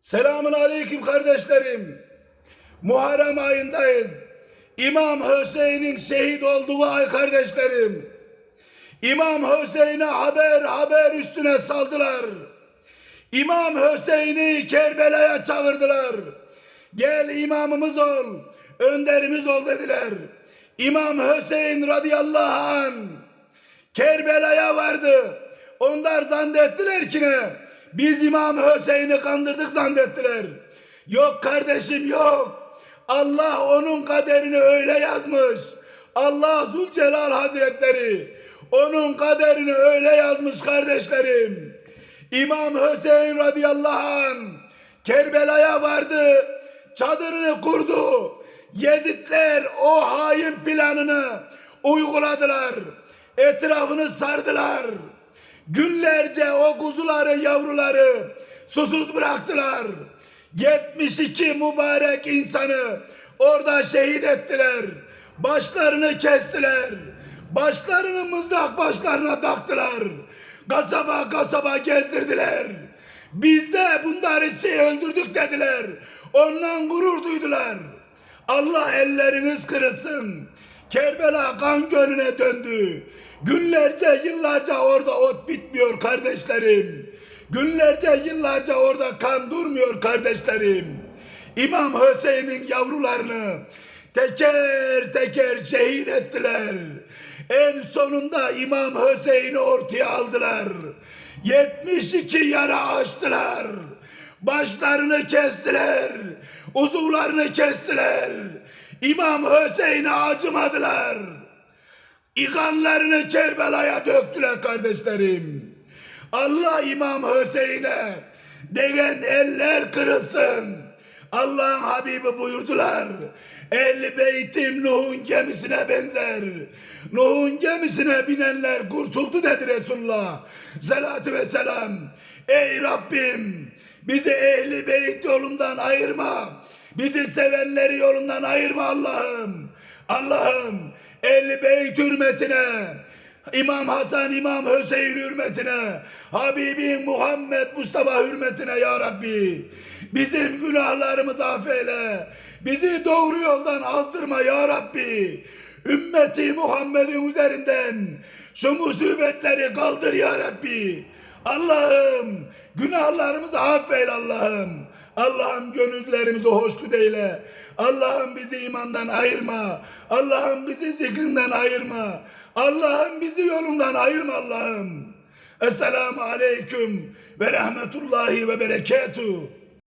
Selamun aleyküm kardeşlerim. Muharrem ayındayız. İmam Hüseyin'in şehit olduğu ay kardeşlerim. İmam Hüseyin'e haber haber üstüne saldılar. İmam Hüseyin'i Kerbela'ya çağırdılar. Gel imamımız ol, önderimiz ol dediler. İmam Hüseyin radıyallahu an Kerbela'ya vardı. Onlar zannettiler ki ne? Biz İmam Hüseyin'i kandırdık zannettiler. Yok kardeşim yok. Allah onun kaderini öyle yazmış. Allah Zülcelal Hazretleri onun kaderini öyle yazmış kardeşlerim. İmam Hüseyin radıyallahu an Kerbela'ya vardı. Çadırını kurdu. Yezidler o hain planını uyguladılar. Etrafını sardılar. Günlerce o kuzuları yavruları susuz bıraktılar. 72 mübarek insanı orada şehit ettiler. Başlarını kestiler. Başlarını mızrak başlarına taktılar. Kasaba kasaba gezdirdiler. Biz de bunları şey öldürdük dediler. Ondan gurur duydular. Allah elleriniz kırılsın. Kerbela kan gölüne döndü. Günlerce yıllarca orada ot bitmiyor kardeşlerim. Günlerce yıllarca orada kan durmuyor kardeşlerim. İmam Hüseyin'in yavrularını teker teker şehit ettiler. En sonunda İmam Hüseyin'i ortaya aldılar. 72 yara açtılar. Başlarını kestiler. Uzuvlarını kestiler. İmam Hüseyin'e acımadılar. İkanlarını Kerbela'ya döktüler kardeşlerim. Allah İmam Hüseyin'e degen eller kırılsın. Allah'ın Habibi buyurdular. Ehli beytim Nuh'un gemisine benzer. Nuh'un gemisine binenler kurtuldu dedi Resulullah. Salatü ve selam. Ey Rabbim bizi ehli beyt yolundan ayırma. Bizi sevenleri yolundan ayırma Allah'ım. Allah'ım ehli beyt hürmetine İmam Hasan, İmam Hüseyin hürmetine, Habibin Muhammed Mustafa hürmetine ya Rabbi. Bizim günahlarımızı affeyle. Bizi doğru yoldan azdırma ya Rabbi. Ümmeti Muhammed'in üzerinden şu musibetleri kaldır ya Rabbi. Allah'ım günahlarımızı affeyle Allah'ım. Allah'ım gönüllerimizi hoşnut eyle. Allah'ım bizi imandan ayırma. Allah'ım bizi zikrinden ayırma. Allah'ım bizi yolundan ayırma Allah'ım. Esselamu aleyküm ve rahmetullahi ve berekatuhu.